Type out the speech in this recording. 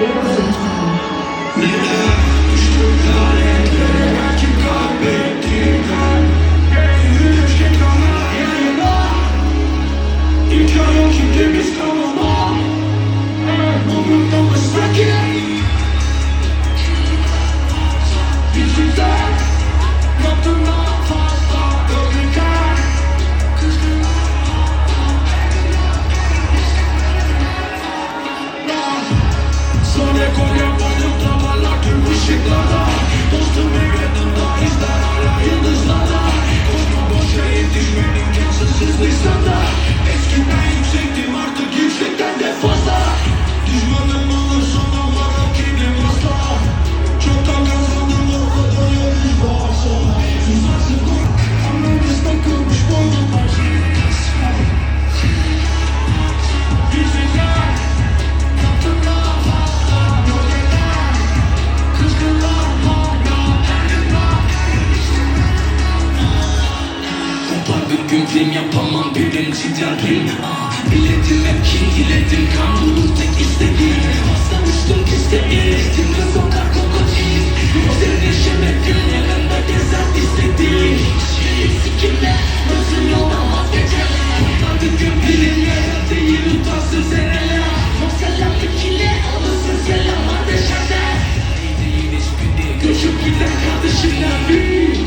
İmkan ki temiz kalmama Umurda mı film yapamam birinci derdim. Ah, Biledim hep kin diledim kan bulur tek istediğim Hastamıştım istedim ve sokak kokoçiyim Üzerine şemetin yanında gezer istediğim Şey sikimle nasıl yoldan vazgeçemem. Kopar bir gün bilinme değil utansın seneler Çok selam ikili alırsın selam hiçbiri göçüp giden kardeşimden bir